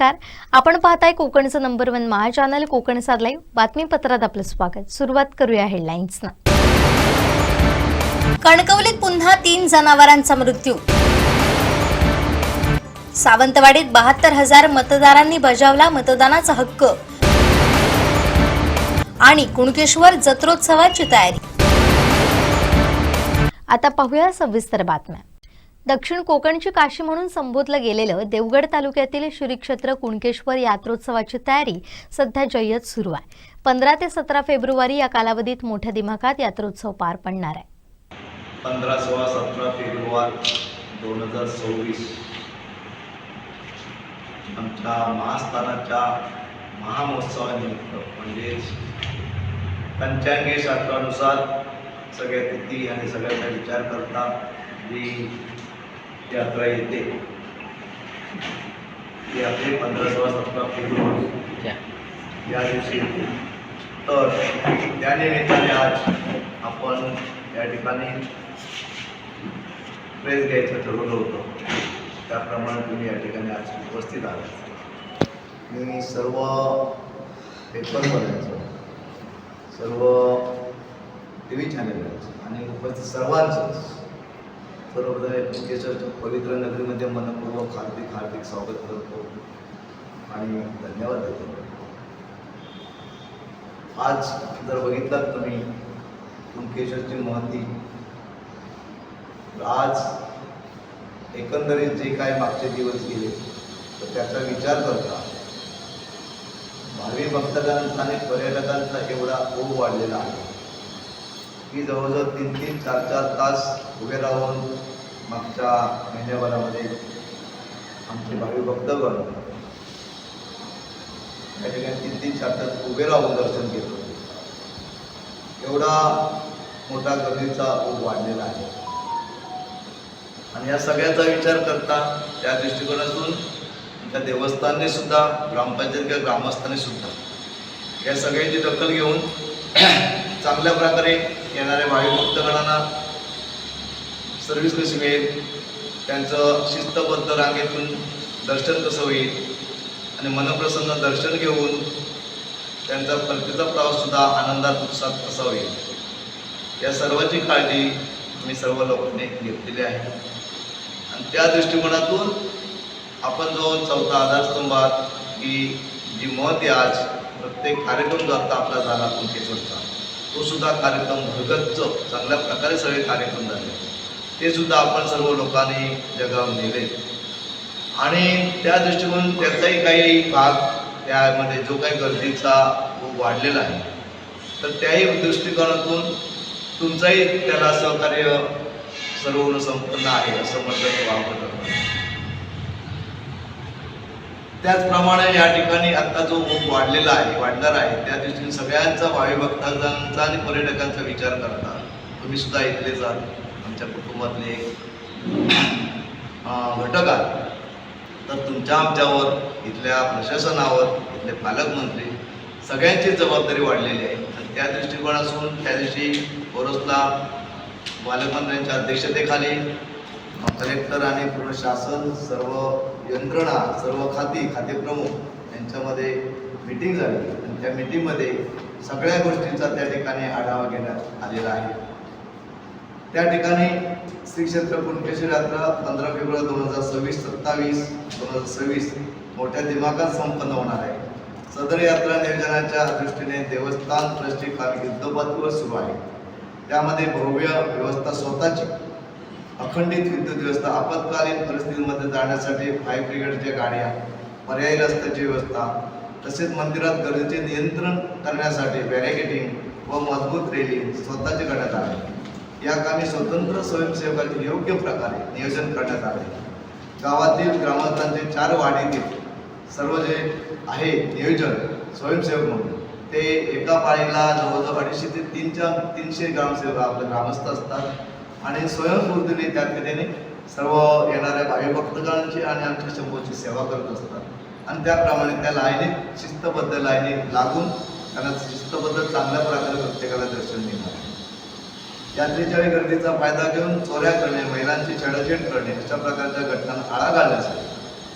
नमस्कार. आपण पाहताय कोकणचं नंबर वन महा चॅनल कोकण लाईव्ह बातमीपत्रात आपलं स्वागत. सुरुवात करूया हेडलाईन्सनं कणकवलीत पुन्हा तीन जनावरांचा मृत्यू. सावंतवाडीत बहात्तर हजार मतदारांनी बजावला मतदानाचा हक्क. आणि कुणकेश्वर जत्रोत्सवाची तयारी. आता पाहूया सविस्तर बातम्या. दक्षिण कोकणची काशी म्हणून संबोधलं गेलेलं देवगड तालुक्यातील श्रीक्षेत्र कुणकेश्वर यात्रोत्सवाची तयारी सध्या जय्यत सुरू आहे. पंधरा ते सतरा फेब्रुवारी या कालावधीत मोठ्या दिमाखात यात्रोत्सव पार पडणार आहे. पंधरा सोळा सतरा फेब्रुवारी दोन हजार सव्वीस. आमच्या महास्थानाच्या महामहोत्सवानिमित्त म्हणजेच पंचांगी शास्त्रानुसार सगळ्या तिथी आणि सगळ्याचा विचार करता जी यात्रा येते. ती आपली पंधरा सोळा सतरा फेब्रुवारी या. दिवशी येते. तर त्या निमित्ताने आज आपण या ठिकाणी प्रेस घ्यायचं ठरवलं होतं. त्याप्रमाणे तुम्ही या ठिकाणी आज उपस्थित आहात. मी सर्व पेपरवाल्यांचं सर्व टी व्ही चॅनलचं आणि उपस्थित सर्वांचं सर्वप्रथम या पवित्र नगरीमध्ये मनपूर्वक हार्दिक हार्दिक स्वागत करतो. आणि धन्यवाद देतो. आज जर बघितलात तुम्ही कुणकेश्वरची महती तर आज एकंदरीत जे काय मागचे दिवस गेले तर त्याचा विचार करता भावी भक्तगणांचा आणि पर्यटकांचा एवढा ओघ वाढलेला आहे. की जवळजवळ तीन तीन चार चार तास उभे राहून मागच्या महिन्याभरामध्ये आमचे भावी भक्तगण त्या ठिकाणी तीन तीन चार तास उभे राहून दर्शन घेत होते. एवढा मोठा गर्दीचा ओघ वाढलेला आहे. आणि या सगळ्याचा विचार करता त्या दृष्टिकोनातून त्या देवस्थानने सुद्धा ग्रामपंचायत किंवा ग्रामस्थांनी सुद्धा या सगळ्यांची दखल घेऊन चांगल्या प्रकारे येणाऱ्या भावी भक्तगणांना सर्व्हिस कशी मिळेल? त्यांचं शिस्तबद्ध रांगेतून दर्शन कसं होईल? आणि मनप्रसन्न दर्शन घेऊन त्यांचा परतीचा प्रवाससुद्धा आनंदात उत्साहात कसा होईल? या सर्वांची काळजी मी सर्व लोकांनी घेतलेली आहे. आणि त्या दृष्टिकोनातून आपण जो चौथा आधारस्तंभात की जी मत आहे आज प्रत्येक कार्यक्रम जो आता आपला झाला कुंकेश्वरचा तो सुद्धा कार्यक्रम भरगच्च चांगल्या प्रकारे सगळे कार्यक्रम झाले. ते सुद्धा आपण सर्व लोकांनी जगावर नेले. आणि त्या दृष्टिकोन त्याचाही काही भाग त्यामध्ये जो काही गर्दीचा वाढलेला आहे. तर त्याही दृष्टिकोनातून तुमचाही त्याला सहकार्य सर्व संपन्न आहे असं म्हटलं वापर त्याचप्रमाणे या ठिकाणी आता जो ओघ वाढलेला आहे वाढणार आहे त्या दिवशी सगळ्यांचा भावी भक्तांचा आणि पर्यटकांचा विचार करता. तुम्ही सुद्धा इथले जाल आमच्या कुटुंबातले घटक आहात. तर तुमच्या आमच्यावर इथल्या प्रशासनावर इथले पालकमंत्री सगळ्यांची जबाबदारी वाढलेली आहे. आणि त्या दृष्टिकोनातून त्या दिवशी ओरसला पालकमंत्र्यांच्या अध्यक्षतेखाली कलेक्टर आणि पूर्ण शासन सर्व यंत्रणा सर्व खाती खातेप्रमुख यांच्यामध्ये मिटिंग झाली. आणि त्या मिटिंगमध्ये सगळ्या गोष्टींचा त्या ठिकाणी आढावा घेण्यात आलेला आहे. त्या ठिकाणी श्री क्षेत्र कुणकेश्वर यात्रा पंधरा फेब्रुवारी दोन हजार सव्वीस सत्तावीस दोन हजार सव्वीस मोठ्या दिमागात संपन्न होणार आहे. सदर यात्रा नियोजनाच्या दृष्टीने देवस्थान ट्रस्टी काम युद्धपातळीवर सुरू आहे. त्यामध्ये भव्य व्यवस्था स्वतःची अखंडित विद्युत व्यवस्था आपत्कालीन परिस्थितीमध्ये जाण्यासाठी फायर ब्रिगेडच्या गाड्या पर्यायी रस्त्याची व्यवस्था तसेच मंदिरात गर्दीचे नियंत्रण करण्यासाठी बॅरिकेटिंग व मजबूत रेलिंग स्वतःचे करण्यात आले. या कामी स्वतंत्र स्वयंसेवकांचे योग्य प्रकारे नियोजन करण्यात आले. गावातील ग्रामस्थांचे चार वाढीतील सर्व जे आहे नियोजन स्वयंसेवक म्हणून ते एका पाळीला जवळजवळ अडीचशे ते तीनच्या तीनशे ग्रामसेवक आपले ग्रामस्थ असतात. आणि स्वयंस्फूर्तीने त्या ठिकाणी सर्व येणाऱ्या भावी भक्तगणांची आणि आमच्या शंभूची सेवा करत असतात. आणि त्याप्रमाणे त्या लाईनीत शिस्तबद्ध लाईनीत लागून त्यांना शिस्तबद्ध चांगल्या प्रकारे प्रत्येकाला दर्शन देणार आहे. यात्रेच्या गर्दीचा फायदा घेऊन चोऱ्या करणे महिलांची छेडाछेड करणे अशा प्रकारच्या घटनांना आळा घालण्यासाठी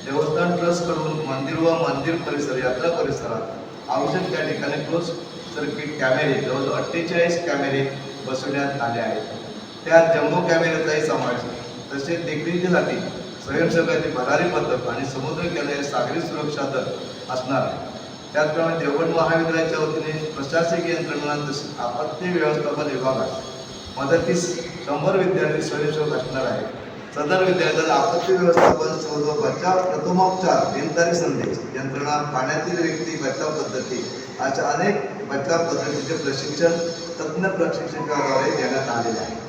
देवस्थान ट्रस्टकडून मंदिर व मंदिर परिसर यात्रा परिसरात आवश्यक त्या ठिकाणी क्लोज सर्किट कॅमेरे जवळजवळ अठ्ठेचाळीस कॅमेरे बसवण्यात आले आहेत. त्यात जम्बो कॅमेऱ्याचाही समावेश तसेच देखरेखीसाठी स्वयंसेवकाची भरारी पद्धत आणि समुद्र केंद्र सागरी सुरक्षा दल असणार आहे. त्याचप्रमाणे देवगड महाविद्यालयाच्या वतीने प्रशासकीय यंत्रणा तसेच आपत्ती व्यवस्थापन विभागात मदतीस शंभर विद्यार्थी स्वयंसेवक असणार आहे सदर विद्यार्थ्यांना आपत्ती व्यवस्थापन शोध व बचाव प्रथमोपचार दिनदारी संदेश यंत्रणा पाण्यातील व्यक्ती बचाव पद्धती अशा अनेक बचाव पद्धतीचे प्रशिक्षण तज्ज्ञ प्रशिक्षकाद्वारे देण्यात आलेले आहे.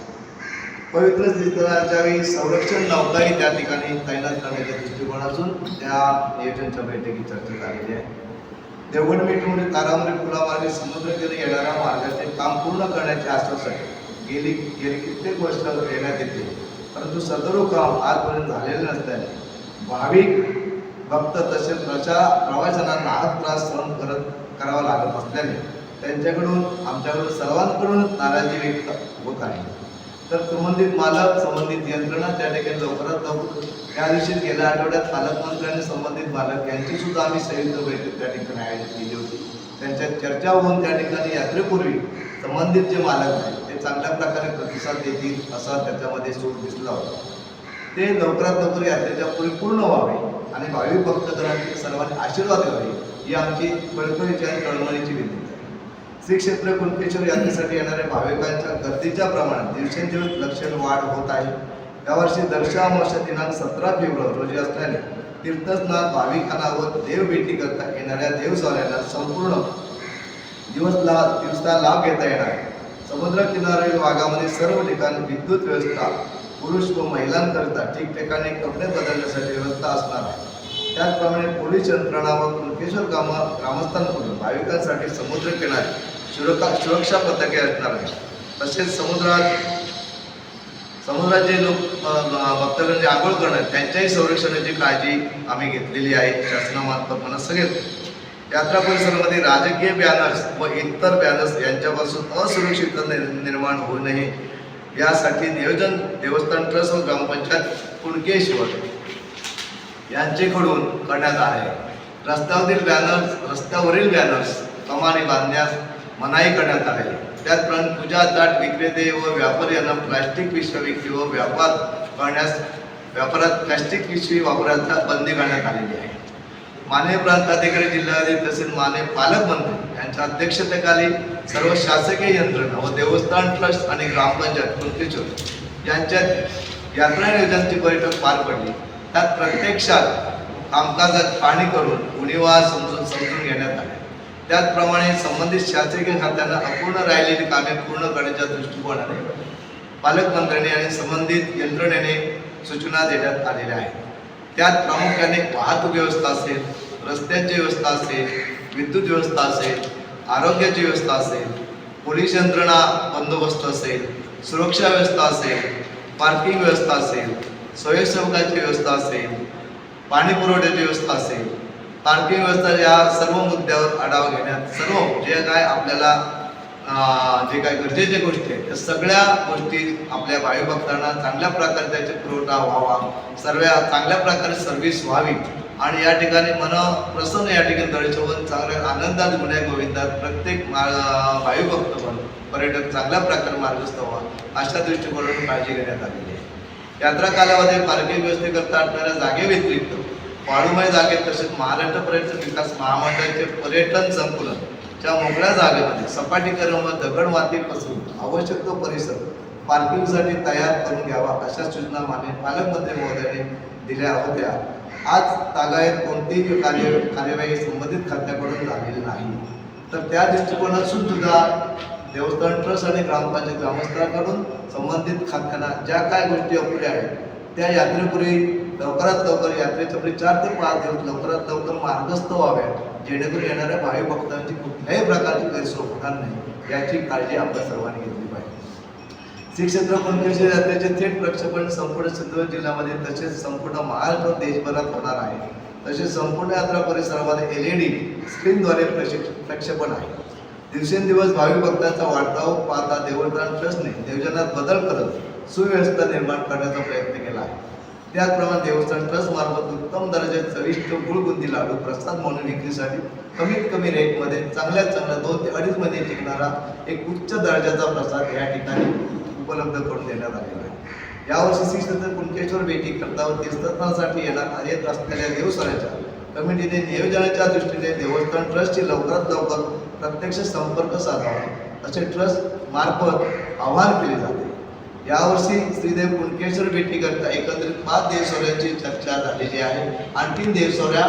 पवित्र तीर्थाच्या वेळी संरक्षण नौकाही त्या ठिकाणी तैनात करण्याच्या दृष्टिकोनातून त्या नियोजनच्या बैठकीत चर्चा झालेली आहे. देवगड मेटमध्ये तारामुळे पुलामार्गे समुद्रकिनारी येणाऱ्या मार्गाचे काम पूर्ण करण्याचे आश्वासन गेली गेली कित्येक वर्ष देण्यात येते. परंतु सदरो काम आजपर्यंत झालेले नसल्याने भाविक भक्त तसेच प्रजा प्रवाशांना नाहक त्रास सहन करत करावा लागत असल्याने त्यांच्याकडून आमच्याकडून सर्वांकडून नाराजी व्यक्त होत आहे. तर संबंधित मालक संबंधित यंत्रणा त्या ठिकाणी लवकरात लवकर या दिवशी गेल्या आठवड्यात पालकमंत्री आणि संबंधित मालक यांची सुद्धा आम्ही संयुक्त बैठक त्या ठिकाणी आयोजित केली होती. त्यांच्यात चर्चा होऊन त्या ठिकाणी यात्रेपूर्वी संबंधित जे मालक आहेत ते चांगल्या प्रकारे प्रतिसाद देतील असा त्याच्यामध्ये सूट दिसला होता. ते लवकरात लवकर यात्रेच्या पूर्वी पूर्ण व्हावे आणि भावी भक्तजनांचे सर्वांनी आशीर्वाद घ्यावे ही आमची कळकळीची आणि कळमळीची विनंती. श्री क्षेत्र कुणकेश्वर यात्रेसाठी येणाऱ्या भाविकांच्या गर्दीच्या प्रमाणात दिवसेंदिवस लक्षण वाढ होत आहे यावर्षी दर्शनामोर्षा दिनांक सतरा फेब्रुवारी रोजी असल्याने तीर्थस्नान भाविकांना व देव भेटी करता येणाऱ्या देवस्वाऱ्यांना संपूर्ण दिवस ला दिवसा लाभ घेता येणार आहे. समुद्र भागामध्ये सर्व ठिकाणी विद्युत व्यवस्था पुरुष व महिलांकरिता ठिकठिकाणी कपडे बदलण्यासाठी व्यवस्था असणार आहे त्याचप्रमाणे पोलीस यंत्रणा व कुणकेश्वर गाव ग्रामस्थांकडून भाविकांसाठी समुद्र किनारे सुरक्षा सुरक्षा पथके असणार आहे तसेच समुद्रात समुद्रात जे लोक भक्तगण जे आंघोळ करणार त्यांच्याही संरक्षणाची काळजी आम्ही घेतलेली आहे शासनामार्फत मला सगळे यात्रा परिसरामध्ये राजकीय बॅनर्स व इतर बॅनर्स यांच्यापासून असुरक्षितता निर्- निर्माण होऊ नये. यासाठी नियोजन देवस्थान ट्रस्ट व ग्रामपंचायत कुणकेश्वर यांचेकडून करण्यात आहे. रस्त्यावरील बॅनर्स रस्त्यावरील बॅनर्स कमाने बांधण्यास मनाई करण्यात आली. त्याचप्रमाणे पूजा ताट विक्रेते व व्यापारी यांना प्लास्टिक पिशव्या विक्री व व्यापार करण्यास व्यापारात प्लास्टिक पिशवी वापरायला बंदी करण्यात आलेली आहे. माने प्रांताधिकारी जिल्हाधिकारी तसेच माने पालकमंत्री यांच्या अध्यक्षतेखाली सर्व शासकीय यंत्रणा व देवस्थान ट्रस्ट आणि ग्रामपंचायत कुणकेश्वर यांच्यात यात्रा नियोजनाची बैठक पार पडली. त्यात प्रत्यक्षात कामकाजात पाहणी करून उणीवा समजून समजून घेण्यात आले. त्याचप्रमाणे संबंधित शासकीय खात्यांना अपूर्ण राहिलेली कामे पूर्ण करण्याच्या दृष्टिकोनाने पालकमंत्र्यांनी आणि संबंधित यंत्रणेने सूचना देण्यात आलेल्या आहेत. त्यात प्रामुख्याने वाहतूक व्यवस्था असेल रस्त्यांची व्यवस्था असेल विद्युत व्यवस्था असेल आरोग्याची व्यवस्था असेल पोलीस यंत्रणा बंदोबस्त असेल सुरक्षा व्यवस्था असेल पार्किंग व्यवस्था असेल स्वयंसेवकाची व्यवस्था असेल पाणी पुरवठ्याची व्यवस्था असेल पार्किंग व्यवस्था या सर्व मुद्द्यावर आढावा घेण्यात सर्व जे काय आपल्याला जे काय गरजेच्या गोष्टी आहेत त्या सगळ्या गोष्टी आपल्या भावी भक्तांना चांगल्या प्रकारे त्याचे पुरवठा व्हावा. सर्व चांगल्या प्रकारे सर्व्हिस व्हावी. आणि या ठिकाणी मन प्रसन्न या ठिकाणी दर्शवून चांगल्या आनंदात गुण्या गोविंदात प्रत्येक मा- भावी भक्त पण पर्यटक चांगल्या प्रकारे मार्गस्थ व्हावा अशा दृष्टिकोनातून काळजी घेण्यात आलेली आहे. यात्रा कालामध्ये पार्किंग व्यवस्थेकरता असणाऱ्या जागेव्यतिरिक्त वाळूमय जागेत तसेच महाराष्ट्र पर्यटन विकास महामंडळाचे पर्यटन संकुलन च्या मोकळ्या जागेमध्ये सपाटीकरण व दगड माती पासून आवश्यक तो परिसर पार्किंगसाठी तयार करून घ्यावा अशा सूचना माने पालकमंत्री महोदयाने दिल्या होत्या. आज तागायत कोणतीही कार्य कार्यवाही संबंधित खात्याकडून झालेली नाही. तर त्या दृष्टिकोनातून सुद्धा देवस्थान ट्रस्ट आणि ग्रामपंचायत ग्रामस्थांकडून संबंधित खात्यांना ज्या काय गोष्टी अपुऱ्या आहेत त्या यात्रेपूर्वी लवकरात लवकर यात्रेच्या पूर्वी चार ते पाच दिवस लवकरात लवकर मार्गस्थ व्हाव्या जेणेकरून येणाऱ्या भावी भक्तांची कुठल्याही प्रकारची गैरसोय होणार नाही याची काळजी आपल्या सर्वांनी घेतली पाहिजे. श्री क्षेत्र कुणकेश्वर यात्रेचे थेट प्रक्षेपण संपूर्ण सिंधुदुर्ग जिल्ह्यामध्ये तसेच संपूर्ण महाराष्ट्र देशभरात होणार आहे. तसेच संपूर्ण यात्रा परिसरामध्ये एल ई डी स्क्रीनद्वारे प्रशिक्ष प्रक्षेपण आहे. दिवसेंदिवस भाविक भक्तांचा वाढता पाहता देवस्थान ट्रस्टने नियोजनात बदल करत सुव्यवस्था निर्माण करण्याचा प्रयत्न केला. आहे त्याचप्रमाणे देवस्थान ट्रस्ट मार्फत उत्तम दर्जाचे चविष्ट गुळबुंदी लाडू प्रसाद म्हणून विक्रीसाठी कमीत कमी रेटमध्ये चांगल्यात चांगला दोन ते अडीच मध्ये टिकणारा एक उच्च दर्जाचा प्रसाद या ठिकाणी उपलब्ध करून देण्यात आलेला आहे. यावर्षी श्री संत कुणकेश्वर भेटी करता व तीर्थस्थानासाठी येणार येत असलेल्या देवस्थानाच्या कमिटीने नियोजनाच्या दृष्टीने देवस्थान ट्रस्टची लवकरात लवकर प्रत्यक्ष संपर्क साधावा असे ट्रस्ट मार्फत आवाहन केले जाते. यावर्षी श्रीदेव कुणकेश्वर भेटीकरता एकत्रित पाच देवसोऱ्यांची चर्चा झालेली आहे. आणखीन देवसोऱ्या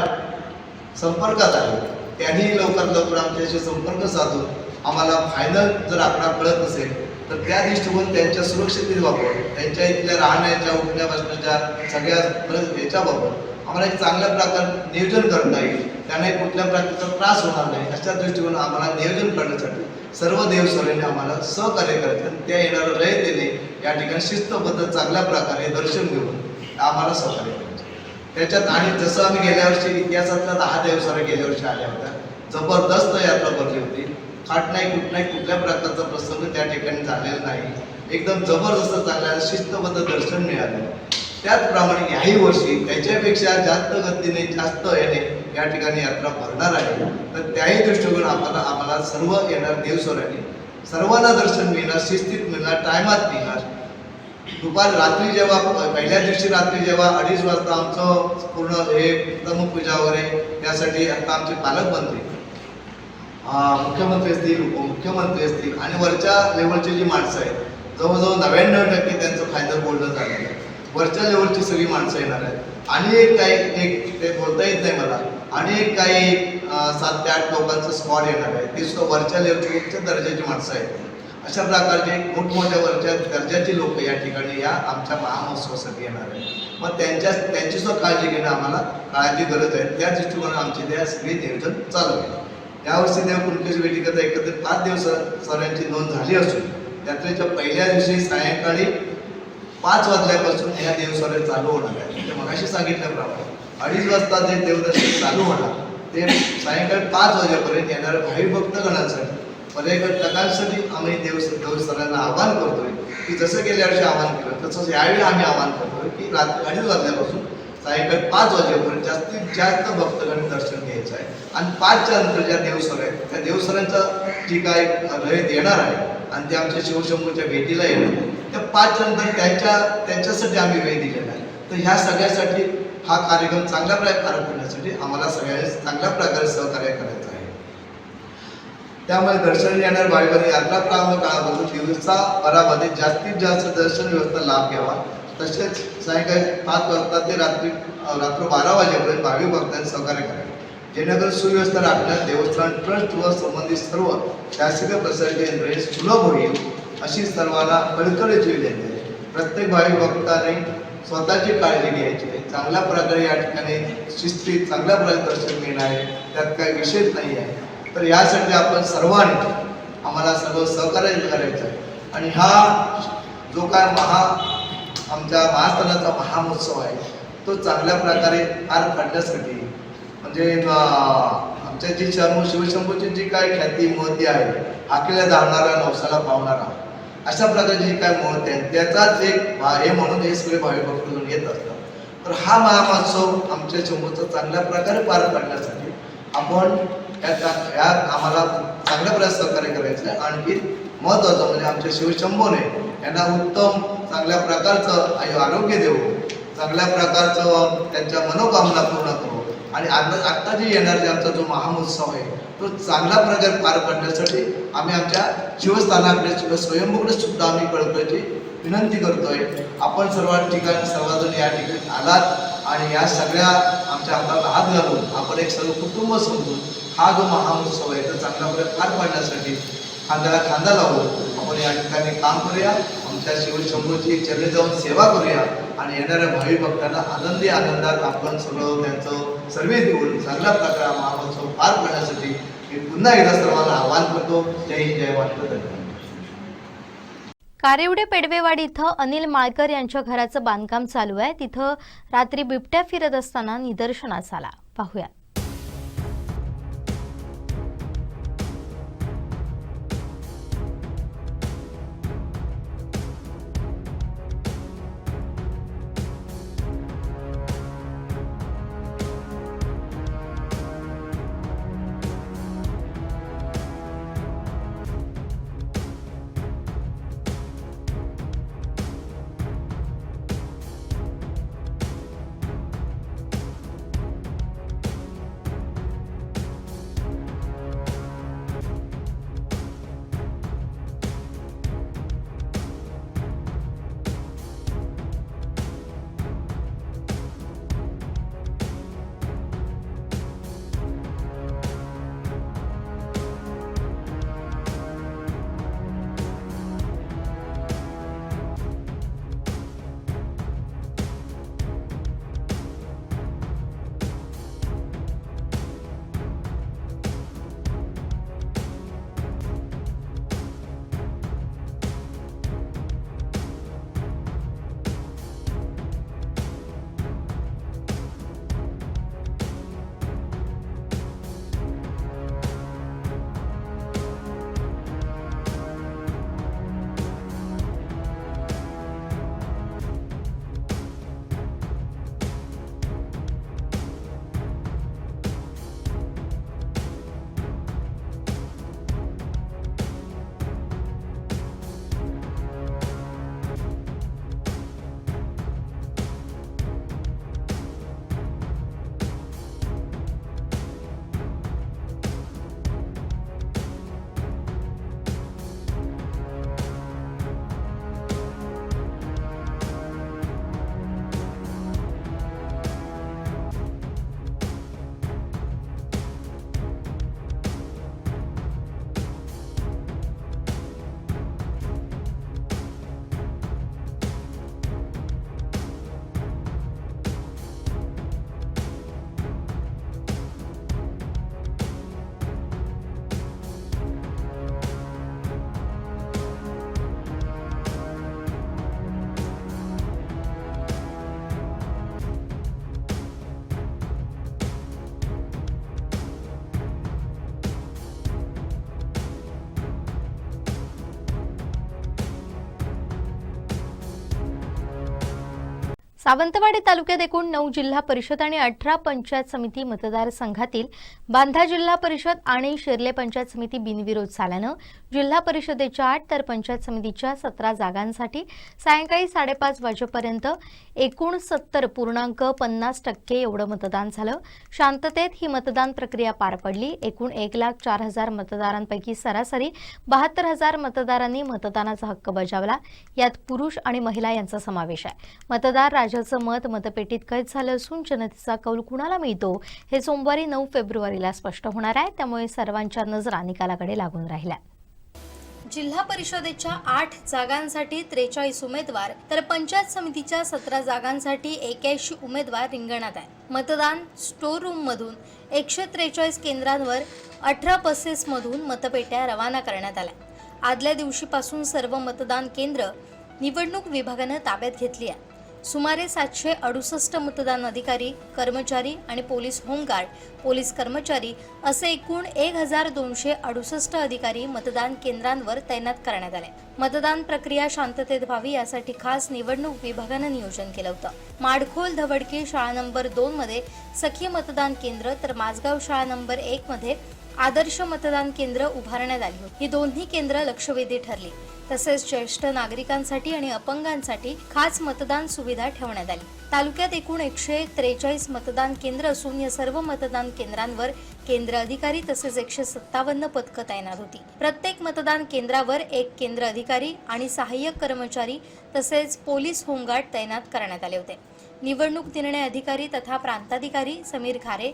संपर्कात आहेत. त्यांनीही लवकरात लवकर आमच्याशी संपर्क साधून आम्हाला फायनल जर आकडा कळत असेल तर त्या दृष्टिकोन त्यांच्या सुरक्षिततेबाबत त्यांच्या इथल्या राहण्याच्या उठण्या बसण्याच्या सगळ्या याच्याबाबत आम्हाला एक चांगल्या प्रकारे नियोजन करता येईल. त्यांना कुठल्या प्रकारचा त्रास होणार नाही अशा दृष्टिकोन आम्हाला नियोजन करण्यासाठी सर्व देवसरेने आम्हाला सहकार्य करायचं त्या येणाऱ्या रयतेने या ठिकाणी शिस्तबद्ध चांगल्या प्रकारे दर्शन घेऊन आम्हाला सहकार्य करायचं त्याच्यात आणि जसं आम्ही गेल्या वर्षी इतिहासातल्या दहा देवसरे गेल्या वर्षी आल्या होत्या जबरदस्त यात्रा भरली होती. खाट नाही कुठ नाही कुठल्या प्रकारचा प्रसंग त्या ठिकाणी झालेला नाही. एकदम जबरदस्त चांगल्या शिस्तबद्ध दर्शन मिळाले. त्याचप्रमाणे याही वर्षी त्याच्यापेक्षा जास्त गतीने जास्त याने या ठिकाणी यात्रा भरणार आहे तर त्याही दृष्टिकोन आम्हाला आम्हाला सर्व येणार देवस्वरांनी. सर्वांना दर्शन मिळणार शिस्तीत मिळणार टायमात मिळणार. दुपार रात्री जेव्हा पहिल्या दिवशी रात्री जेव्हा अडीच वाजता आमचं पूर्ण हे प्रथम पूजा वगैरे त्यासाठी आता आमचे पालकमंत्री मुख्यमंत्री असतील उपमुख्यमंत्री असतील आणि वरच्या लेवलची जी माणसं आहेत जवळजवळ नव्याण्णव टक्के त्यांचं फायदा बोलणं झालेलं आहे. वरच्या लेवलची सगळी माणसं येणार आहेत. आणि एक काही एक ते बोलता येत नाही मला. अनेक काही सात ते आठ लोकांचं स्कॉड येणार आहे. ती सुद्धा वरच्या लेवलची उच्च दर्जाची माणसं आहेत. अशा प्रकारचे मोठमोठ्या वरच्या दर्जाची लोक या ठिकाणी या आमच्या महामहोत्सवासाठी येणार आहेत. मग त्यांच्या त्यांची सुद्धा काळजी घेणं आम्हाला काळाची गरज आहे. त्या दृष्टिकोनात आमचे त्या सगळे नियोजन चालू आहे. यावर्षी देव कुणकेश भेटीकरता एकत्रित पाच दिवस सरांची नोंद झाली असून यात्रेच्या पहिल्या दिवशी सायंकाळी पाच वाजल्यापासून या देवसरे चालू होणार आहे ते मगाशी सांगितल्याप्रमाणे. अडीच वाजता जे देवदर्शन चालू होणार ते सायंकाळी पाच वाजेपर्यंत येणाऱ्या भाविक भक्तगणांसाठी पर्यटकांसाठी आम्ही देव देवस्थानांना आवाहन करतोय की जसं गेल्या वर्षी आवाहन केलं तसंच यावेळी आम्ही आवाहन करतोय की रात्री अडीच वाजल्यापासून सायंकाळी पाच वाजेपर्यंत जास्तीत जास्त भक्तगण दर्शन घ्यायचं आहे. आणि पाचच्या नंतर ज्या देवसर आहेत त्या देवसरांचा जी काय रयत येणार आहे आणि ते आमच्या शिवशंभूच्या भेटीला येणार त्या पाचच्या नंतर त्यांच्या त्यांच्यासाठी आम्ही वेळ दिलेला आहे. तर ह्या सगळ्यासाठी हा कार्यक्रम चांगल्या प्रकारे पार पाडण्यासाठी आम्हाला सगळ्यांनी चांगल्या प्रकारे सहकार्य करायचं आहे. त्यामुळे दर्शन येणार भाविकांनी यात्रा प्रारंभ काळापासून दिवसा भरामध्ये जास्तीत जास्त दर्शन व्यवस्था लाभ घ्यावा. तसेच सायंकाळी पाच वाजता ते रात्री रात्र बारा वाजेपर्यंत भाविक भक्तांनी सहकार्य करावे. जेणेकरून सुव्यवस्था राखण्यात देवस्थान ट्रस्ट व संबंधित सर्व शासकीय प्रशासकीय यंत्रणे सुलभ होईल अशी सर्वांना कळकळीची विनंती आहे. प्रत्येक भाविक भक्ताने स्वतःची काळजी घ्यायची आहे. चांगल्या प्रकारे या ठिकाणी शिस्तीत चांगल्या प्रकारे दर्शन घेणार आहे. त्यात काही विशेष नाही आहे. तर यासाठी आपण सर्वांनी आम्हाला सर्व सहकार्य करायचं आहे. आणि हा जो काय महा आमच्या महास्थानाचा महामहोत्सव आहे तो चांगल्या प्रकारे पार पाडण्यासाठी म्हणजे आमच्या जी शर्म शिवशंभूची जी काय ख्याती महती आहे हाकेला जाणारा नवसाला पावणारा. अशा प्रकारचे काय महती आहेत त्याचाच एक भा- हे म्हणून हे सगळे भावी घेऊन येत असतात. तर हा महामहोत्सव आमच्या शंभूचा चांगल्या प्रकारे पार पाडण्यासाठी आपण या यात आम्हाला चांगल्या प्रकारे सहकार्य करायचं आहे. आणखी महत्त्वाचं म्हणजे आमच्या शिवशंभोने यांना उत्तम चांगल्या प्रकारचं आयु आरोग्य देऊ चांगल्या प्रकारचं त्यांच्या मनोकामना पूर्ण करू आणि आता आत्ता जे येणार जे आमचा जो महामहोत्सव आहे तो चांगल्या प्रकारे पार पाडण्यासाठी आम्ही आमच्या शिवस्थानाकडे सुद्धा स्वयंभूकडे सुद्धा आम्ही कळकळीची विनंती करतोय. आपण सर्व ठिकाणी सर्वजण या ठिकाणी आलात आणि या सगळ्या आमच्या हाताला हात घालून आपण एक सर्व कुटुंब समजून हा जो महामहोत्सव आहे तो चांगला प्रकारे पार पाडण्यासाठी खांद्याला खांदा लावून आपण या ठिकाणी काम करूया. आमच्या शिवशंभूची चरणी जाऊन सेवा करूया. आणि येणाऱ्या भावी भक्तांना आनंदी आनंदात आपण सगळं त्यांचं सर्वे देऊन चांगला प्रकार महामहोत्सव पार पाडण्यासाठी मी पुन्हा एकदा सर्वांना आवाहन करतो. जय हिंद जय महाराष्ट्र. धन्यवाद कारेवडे पेडवेवाडी इथं अनिल माळकर यांच्या घराचं बांधकाम चालू आहे. तिथं रात्री बिबट्या फिरत असताना निदर्शनास आला. पाहूया. सावंतवाडी तालुक्यात एकूण नऊ जिल्हा परिषद आणि अठरा पंचायत समिती मतदारसंघातील बांधा जिल्हा परिषद आणि शिर्ले पंचायत समिती बिनविरोध झाल्यानं जिल्हा परिषदेच्या आठ तर पंचायत समितीच्या सतरा जागांसाठी सायंकाळी साडेपाच वाजेपर्यंत एकूण सत्तर पूर्णांक पन्नास टक्के एवढं मतदान झालं. शांततेत ही मतदान प्रक्रिया पार पडली. एकूण एक लाख चार हजार मतदारांपैकी सरासरी बहात्तर हजार मतदारांनी मतदानाचा हक्क बजावला. यात पुरुष आणि महिला यांचा समावेश आहे. मतदार राज समाजाचं मत मतपेटीत कैद झालं असून जनतेचा कौल कुणाला मिळतो हे सोमवारी नऊ फेब्रुवारीला स्पष्ट होणार आहे. त्यामुळे सर्वांच्या नजरा निकालाकडे लागून राहिल्या. जिल्हा परिषदेच्या आठ जागांसाठी त्रेचाळीस उमेदवार तर पंचायत समितीच्या सतरा जागांसाठी एक्याऐंशी उमेदवार रिंगणात आहे मतदान स्टोर रूम मधून एकशे त्रेचाळीस केंद्रांवर अठरा बसेसमधून मतपेट्या रवाना करण्यात आल्या. आदल्या दिवशीपासून सर्व मतदान केंद्र निवडणूक विभागानं ताब्यात घेतली आहे सुमारे सातशे अडुसष्ट मतदान अधिकारी कर्मचारी आणि पोलीस होमगार्ड पोलीस कर्मचारी असे एकूण एक हजार दोनशे अडुसष्ट अधिकारी मतदान केंद्रांवर तैनात करण्यात आले. मतदान प्रक्रिया शांततेत व्हावी यासाठी खास निवडणूक विभागानं नियोजन केलं होतं. माडखोल धवडकी शाळा नंबर दोन मध्ये सखी मतदान केंद्र तर माझगाव शाळा नंबर एक मध्ये आदर्श मतदान केंद्र उभारण्यात आली होती. ही दोन्ही केंद्र लक्षवेधी ठरली. तसेच ज्येष्ठ नागरिकांसाठी आणि अपंगांसाठी खास मतदान सुविधा ठेवण्यात आली. तालुक्यात एकूण एकशे त्रेचाळीस मतदान केंद्र असून या सर्व मतदान केंद्रांवर केंद्र अधिकारी तसेच एकशे सत्तावन्न पथकं तैनात होती. प्रत्येक मतदान केंद्रावर एक केंद्र अधिकारी आणि सहाय्यक कर्मचारी तसेच पोलीस होमगार्ड तैनात करण्यात आले होते. निवडणूक निर्णय अधिकारी तथा प्रांताधिकारी समीर खारे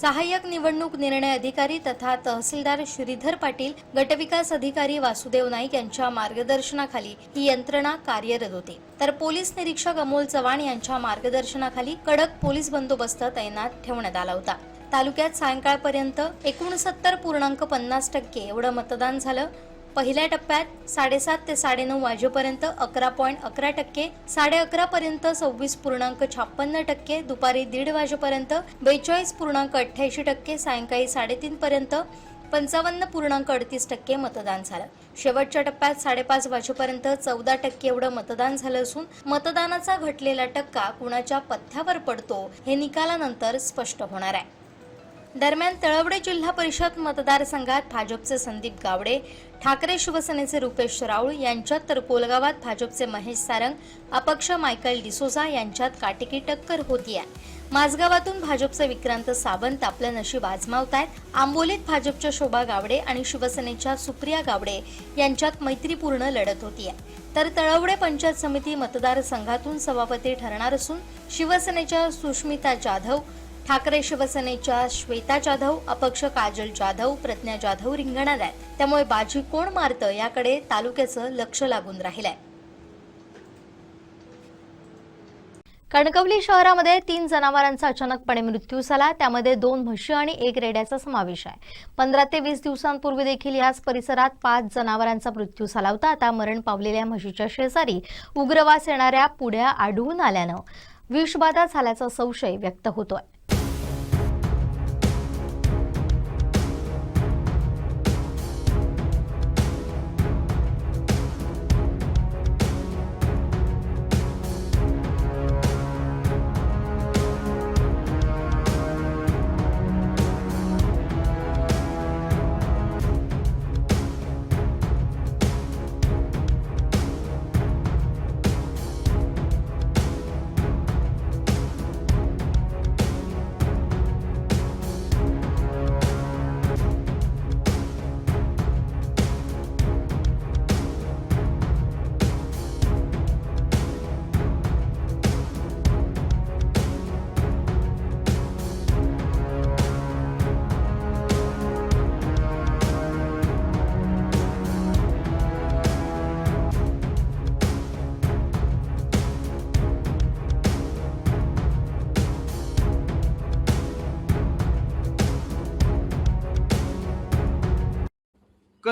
सहाय्यक निवडणूक निर्णय अधिकारी तथा तहसीलदार श्रीधर पाटील गटविकास अधिकारी वासुदेव नाईक यांच्या मार्गदर्शनाखाली ही यंत्रणा कार्यरत होती. तर पोलीस निरीक्षक अमोल चव्हाण यांच्या मार्गदर्शनाखाली कडक पोलीस बंदोबस्त तैनात ठेवण्यात आला होता. तालुक्यात सायंकाळपर्यंत एकोणसत्तर पूर्णांक पन्नास टक्के एवढं मतदान झालं. पहिल्या टप्प्यात साडेसात ते साडेनऊ वाजेपर्यंत अकरा पॉईंट अकरा टक्के साडे अकरा पर्यंत सव्वीस पूर्णांक छापन्न टक्के दुपारी दीड वाजेपर्यंत बेचाळीस पूर्णांक अठ्ठ्याऐंशी टक्के सायंकाळी साडेतीन पर्यंत पंचावन्न पूर्णांक अडतीस टक्के मतदान झालं. शेवटच्या टप्प्यात साडेपाच वाजेपर्यंत चौदा टक्के एवढं मतदान झालं असून मतदानाचा घटलेला टक्का कुणाच्या पथ्यावर पडतो हे निकालानंतर स्पष्ट होणार आहे. दरम्यान तळवडे जिल्हा परिषद मतदारसंघात भाजपचे संदीप गावडे ठाकरे शिवसेनेचे रुपेश राऊळ यांच्यात तर कोलगावात भाजपचे महेश सारंग अपक्ष मायकल डिसोजा यांच्यात काटेकी टक्कर होती आहे माझगावातून भाजपचे विक्रांत सावंत आपलं नशीब आजमावत आहेत आंबोलीत भाजपच्या शोभा गावडे आणि शिवसेनेच्या सुप्रिया गावडे यांच्यात मैत्रीपूर्ण लढत होती आहे तर तळवडे पंचायत समिती मतदारसंघातून सभापती ठरणार असून शिवसेनेच्या सुष्मिता जाधव ठाकरे शिवसेनेच्या श्वेता जाधव अपक्ष काजल जाधव प्रज्ञा जाधव रिंगणात आहेत. त्यामुळे बाजी कोण मारतं याकडे तालुक्याचं लक्ष लागून राहिलंय. कणकवली शहरामध्ये तीन जनावरांचा अचानकपणे मृत्यू झाला. त्यामध्ये दोन म्हशी आणि एक रेड्याचा समावेश आहे. पंधरा ते वीस दिवसांपूर्वी देखील याच परिसरात पाच जनावरांचा मृत्यू झाला होता. आता मरण पावलेल्या म्हशीच्या शेजारी उग्रवास येणाऱ्या पुढ्या आढळून आल्यानं विषबाधा झाल्याचा संशय व्यक्त होतोय.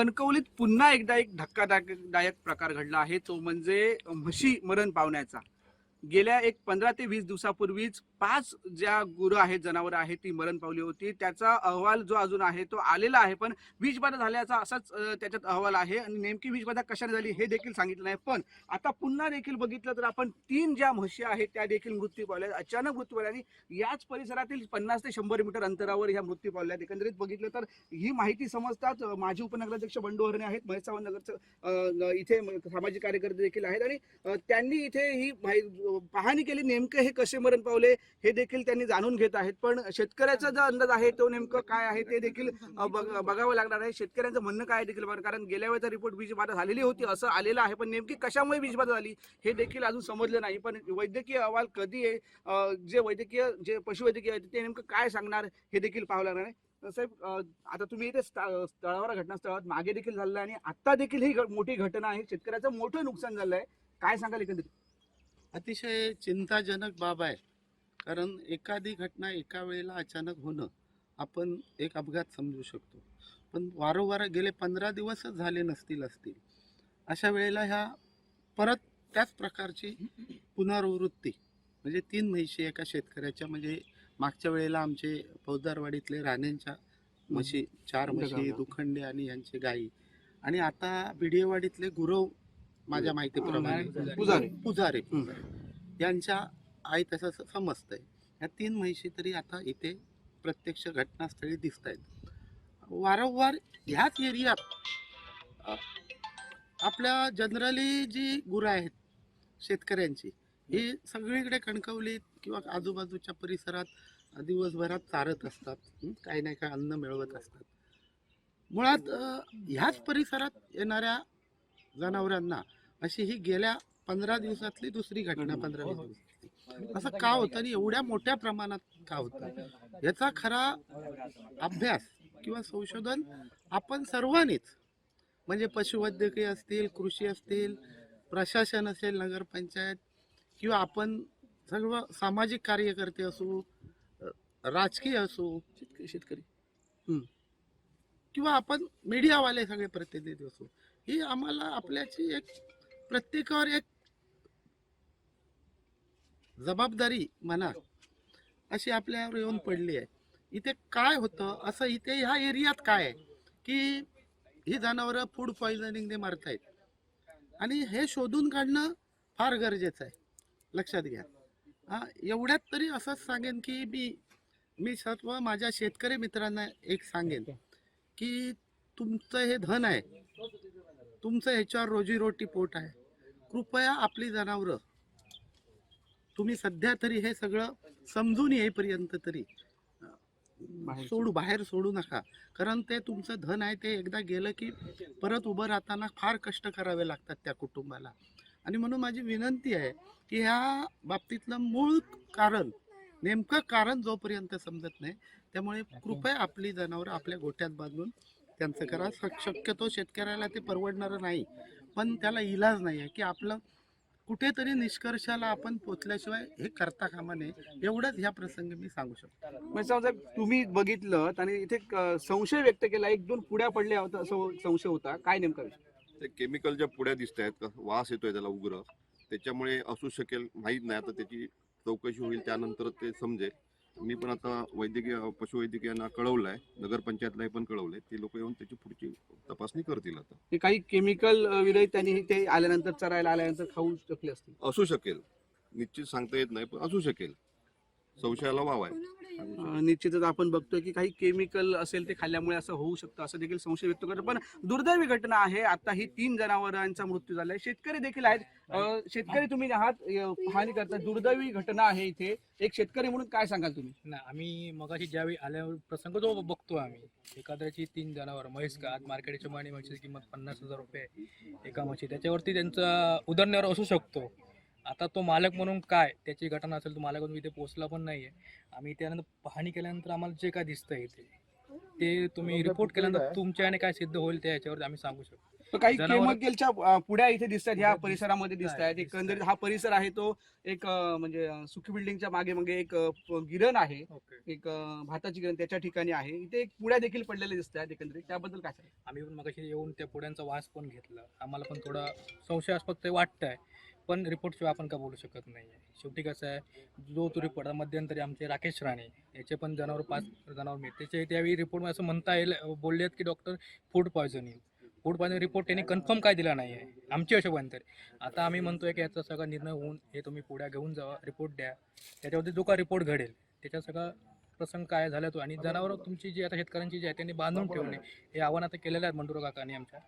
कणकवलीत पुन्हा एकदा एक धक्कादायक प्रकार घडला आहे तो म्हणजे म्हशी मरण पावण्याचा. गेल्या एक पंधरा ते वीस दिवसापूर्वीच पाच ज्या गुरु आहेत जनावरं आहेत ती मरण पावली होती. त्याचा अहवाल जो अजून आहे तो आलेला आहे पण वीजबाधा झाल्याचा असाच त्याच्यात अहवाल आहे आणि नेमकी वीजबाधा कशाने झाली हे देखील सांगितलं नाही. पण आता पुन्हा देखील बघितलं तर आपण तीन ज्या म्हशी आहेत त्या देखील मृत्यू पावल्या. अचानक मृत्यू पावल्या आणि याच परिसरातील पन्नास ते शंभर मीटर अंतरावर ह्या मृत्यू पावल्या. एकंदरीत बघितलं तर ही माहिती समजतात माजी उपनगराध्यक्ष बंडू हरणे आहेत. महेश नगरचं इथे सामाजिक कार्यकर्ते देखील आहेत आणि त्यांनी इथे ही माहि- पाहणी केली नेमकं हे कसे मरण पावले हे देखील त्यांनी जाणून घेत आहेत. पण शेतकऱ्याचा जो अंदाज आहे तो नेमकं काय आहे ते देखील बघावं लागणार आहे. शेतकऱ्यांचं म्हणणं काय देखील कारण गेल्या वेळेचा रिपोर्ट बीजबाधा झालेली होती असं आलेलं आहे. पण नेमकी कशामुळे बीजबाधा झाली हे देखील अजून समजलं नाही. पण वैद्यकीय अहवाल कधी आहे जे वैद्यकीय जे पशुवैद्यकीय आहे ते नेमकं काय सांगणार हे देखील पाहावं लागणार आहे. साहेब आता तुम्ही इथे स्थळावर घटनास्थळावर मागे देखील झालेलं आहे आणि आता देखील ही मोठी घटना आहे. शेतकऱ्याचं मोठं नुकसान झालं आहे काय सांगाल एकंदरीत? अतिशय चिंताजनक बाब आहे. कारण एखादी घटना एका वेळेला अचानक होणं आपण एक अपघात समजू शकतो. पण वारंवार गेले पंधरा दिवसच झाले नसतील असतील. अशा वेळेला ह्या परत त्याच प्रकारची पुनरावृत्ती म्हणजे तीन म्हशी एका शेतकऱ्याच्या म्हणजे मागच्या वेळेला आमचे फौजदारवाडीतले राण्यांच्या म्हशी चार म्हशी दुखंडे आणि यांचे गायी. आणि आता बिडियवाडीतले गुरव माझ्या माहितीप्रमाणे पुजारी. पुजारी. यांच्या आई तसं स- समजतंय. या तीन म्हशी तरी आता इथे प्रत्यक्ष घटनास्थळी दिसत आहेत वारंवार ह्याच एरियात आपल्या जनरली जी गुरं आहेत शेतकऱ्यांची ही सगळीकडे कणकवलीत किंवा आजूबाजूच्या परिसरात दिवसभरात चारत असतात. हं, काही नाही काही अन्न मिळवत असतात. मुळात ह्याच परिसरात येणाऱ्या जनावरांना अशी ही गेल्या पंधरा दिवसातली दुसरी घटना पंधरा वीस दिवसातली असं का होतं आणि एवढ्या मोठ्या प्रमाणात का होतं? याचा खरा अभ्यास किंवा संशोधन आपण सर्वांनीच म्हणजे पशुवैद्यकीय असतील कृषी असतील प्रशासन असेल नगरपंचायत किंवा आपण सर्व सामाजिक कार्यकर्ते असू राजकीय असू शेतकरी शेतकरी. किंवा आपण मीडियावाले सगळे प्रतिनिधी असू ही आम्हाला आपल्याची एक प्रत्येकावर एक जबाबदारी म्हणा अशी आपल्यावर येऊन पडली आहे. इथे काय होतं? असं इथे ह्या एरियात काय आहे? की ही जनावरं फूड पॉइझनिंगने आहेत आणि हे शोधून काढणं फार गरजेचं आहे. लक्षात घ्या. हा एवढ्यात तरी असंच सांगेन की मी मी सर्व माझ्या शेतकरी मित्रांना एक सांगेन की तुमचं हे धन आहे. तुमचं ह्याच्यावर रोजीरोटी पोट आहे. कृपया आपली जनावरं तुम्ही सध्या तरी हे सगळं समजून येईपर्यंत तरी सोडू बाहेर सोडू नका. कारण ते तुमचं धन आहे ते एकदा गेलं की परत उभं राहताना फार कष्ट करावे लागतात त्या कुटुंबाला. आणि म्हणून माझी विनंती आहे की ह्या बाबतीतलं मूळ कारण नेमकं कारण जोपर्यंत समजत नाही त्यामुळे कृपया आपली जनावरं आपल्या गोठ्यात बांधून त्यांचं करा. शक्यतो शेतकऱ्याला ते परवडणारं नाही पण त्याला इलाज नाही आहे की आपलं कुठेतरी निष्कर्षाला आपण पोचल्याशिवाय हे करता कामा नये एवढंच ह्या प्रसंगी मी सांगू शकतो. म्हणजे साहेब तुम्ही बघितलं आणि इथे संशय व्यक्त केला. एक दोन पुड्या पडल्या होत्या असं संशय होता. काय नेमका विषय? ते केमिकलच्या पुड्या दिसत आहेत वास येतोय त्याला उग्र त्याच्यामुळे असू शकेल माहीत नाही. आता त्याची चौकशी होईल त्यानंतर ते समजेल. मी पण आता वैद्यकीय पशुवैद्यकीयांना कळवलं आहे नगरपंचायतलाही पण कळवलंय. ते लोक येऊन त्याची पुढची तपासणी करतील आता. हे काही केमिकल विरहित त्यांनी ते आल्यानंतर चरायला आल्यानंतर खाऊ शकले असतील. असू शकेल. निश्चित सांगता येत नाही पण असू शकेल. संशयाला वाव आहे. निश्चितच आपण बघतोय की काही केमिकल असेल ते खाल्ल्यामुळे असं होऊ शकतं असं देखील संशय व्यक्त करतो. पण दुर्दैवी घटना आहे आता ही तीन जनावरांचा मृत्यू झालाय. शेतकरी देखील आहेत. शेतकरी तुम्ही आहात अं, पाहणी करता दुर्दैवी घटना आहे इथे. एक शेतकरी म्हणून काय सांगाल तुम्ही? नाही आम्ही मगाशी ज्यावेळी आल्यावर प्रसंग जो बघतो आम्ही एखाद्याची तीन जनावर म्हैस का आज मार्केटच्या माणी म्हशीची किंमत पन्नास हजार रुपये एका म्हशी. त्याच्यावरती त्यांचा उदरनिर्वाह असू शकतो. आता तो मालक म्हणून काय त्याची घटना असेल तो मालक म्हणून इथे पोहोचला पण नाहीये. आम्ही त्यानंतर पाहणी केल्यानंतर आम्हाला जे काय दिसतंय इथे ते तुम्ही रिपोर्ट केल्यानंतर तुमच्याने काय सिद्ध होईल त्या याच्यावर आम्ही सांगू शकतो. तर काही केमिकलच्या अं, पुड्या इथे दिसतात ह्या परिसरामध्ये दिसत आहेत एकंदरीत हा परिसर आहे तो एक म्हणजे सुखी बिल्डिंगच्या मागे मागे एक गिरण आहे. एक भाताची गिरण त्याच्या ठिकाणी आहे. इथे एक पुड्या देखील पडलेल्या दिसत आहेत एकंदरीत. त्याबद्दल काय? आम्ही पण मगाशी येऊन त्या पुड्यांचा वास पण घेतला. आम्हाला पण थोडा संशयास्पद ते वाटतंय. पण रिपोर्टशिवाय आपण का बोलू शकत नाही? आहे शेवटी कसं आहे जो तो रिपोर्ट मध्यंतरी आमचे राकेश राणे याचे पण जनावर पाच जनावर मिळते त्याचे त्यावेळी रिपोर्ट असं म्हणता येईल बोलले आहेत की doctor food poisoning food poison report त्यांनी कन्फर्म काय दिला नाही आहे? आमच्या हिशोबाने तरी आता आम्ही म्हणतोय की याचा सगळा निर्णय होऊन हे तुम्ही पुढ्या घेऊन जावा रिपोर्ट द्या. त्याच्यावरती जो का रिपोर्ट घडेल त्याचा सगळा प्रसंग काय झाला तो आणि जनावर तुमची जी आता शेतकऱ्यांची जी आहे त्यांनी बांधून ठेवणे. हे आव्हान आता केलेलं आहे मंडुरा काकांनी आमच्या.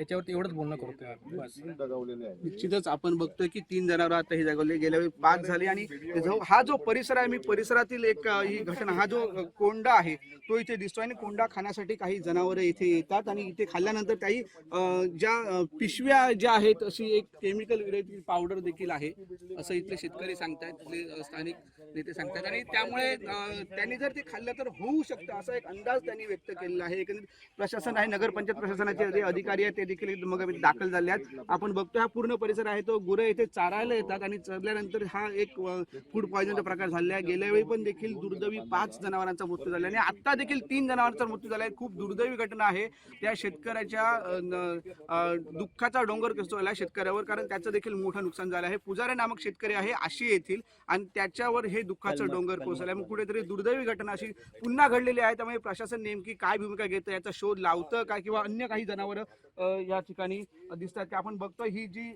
याच्यावरती एवढंच बोलणं करतोय आम्ही. बस. दगावलेले आहे. निश्चितच आपण बघतोय की तीन जनावर आता हे जगवले गेल्या वेळी पाच झाले आणि जो- हा जो परिसर आहे मी परिसरातील एक अ, ही घटना हा जो अ, कोंडा आहे तो इथे दिसतोय आणि कोंडा खाण्यासाठी काही जनावरं इथे येतात आणि इथे खाल्ल्यानंतर काही अ, ज्या अ, पिशव्या ज्या आहेत अशी एक केमिकल विरहित पावडर देखील आहे असं इथले शेतकरी सांगतायत इथले अ, स्थानिक नेते सांगतात आणि त्यामुळे अ, त्यांनी जर ते खाल्लं तर होऊ शकतं असा एक अंदाज त्यांनी व्यक्त केलेला आहे. एकंदरीत प्रशासन आहे नगरपंचायत प्रशासनाचे जे अधिकारी आहेत ते देखील मग दाखल झाले आहेत आपण बघतो हा पूर्ण परिसर आहे तो गुरं इथे चारायला येतात आणि चरल्यानंतर हा एक फूड पॉयझनचा प्रकार झालेला आहे. गेल्या वेळी पण देखील दुर्दैवी पाच जनावरांचा मृत्यू झाला आणि आता देखील तीन जनावरांचा मृत्यू झाला आहे. खूप दुर्दैवी घटना आहे. त्या शेतकऱ्याच्या दुःखाचा डोंगर कोसळला आहे शेतकऱ्यावर? कारण त्याचं देखील मोठं नुकसान झालं आहे. पुजारे नामक शेतकरी आहे आशी येथील. आणि त्याच्यावर हे दुःखाचं डोंगर कोसळलं मग कुठेतरी दुर्दैवी घटना अशी पुन्हा घडलेली आहे. त्यामुळे प्रशासन नेमकी काय भूमिका घेतं याचा शोध लावतं का? किंवा अन्य काही जनावरं या ठिकाणी दिसतात की आपण बघतो ही जी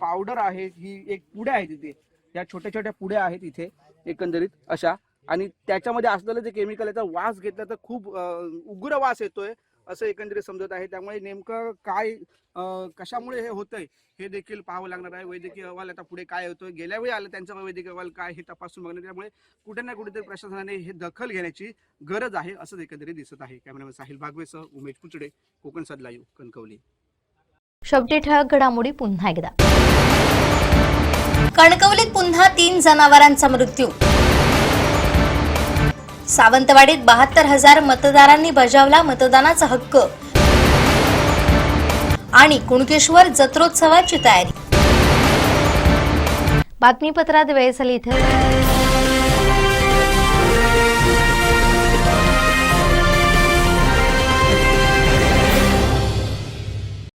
पावडर आहे ही एक पुड्या आहे तिथे. या छोट्या छोट्या पुड्या आहेत इथे एकंदरीत अशा. आणि त्याच्यामध्ये असलेलं जे केमिकल याचा वास घेतला तर खूप उग्र वास येतोय. असं एकंदरीत समजत आहे. त्यामुळे नेमकं काय कशामुळे हे होतंय हे देखील पाहावं लागणार आहे. वैद्यकीय अहवाल आता पुढे काय होतोय गेल्या वेळी आलं त्यांचा वैद्यकीय अहवाल काय हे तपासून बघणार त्यामुळे कुठे ना कुठेतरी प्रशासनाने हे दखल घेण्याची गरज आहे असं एकंदरीत दिसत आहे. कॅमेरामॅन साहिल भागवेसह उमेश कुचडे कोकण सद लाईव्ह कणकवली. शेवटी ठळक घडामोडी पुन्हा एकदा. कणकवलीत पुन्हा तीन जनावरांचा मृत्यू. सावंतवाडीत बहात्तर हजार मतदारांनी बजावला मतदानाचा हक्क. आणि कुणकेश्वर जत्रोत्सवाची तयारी. बातमीपत्रात वेळ झाली इथे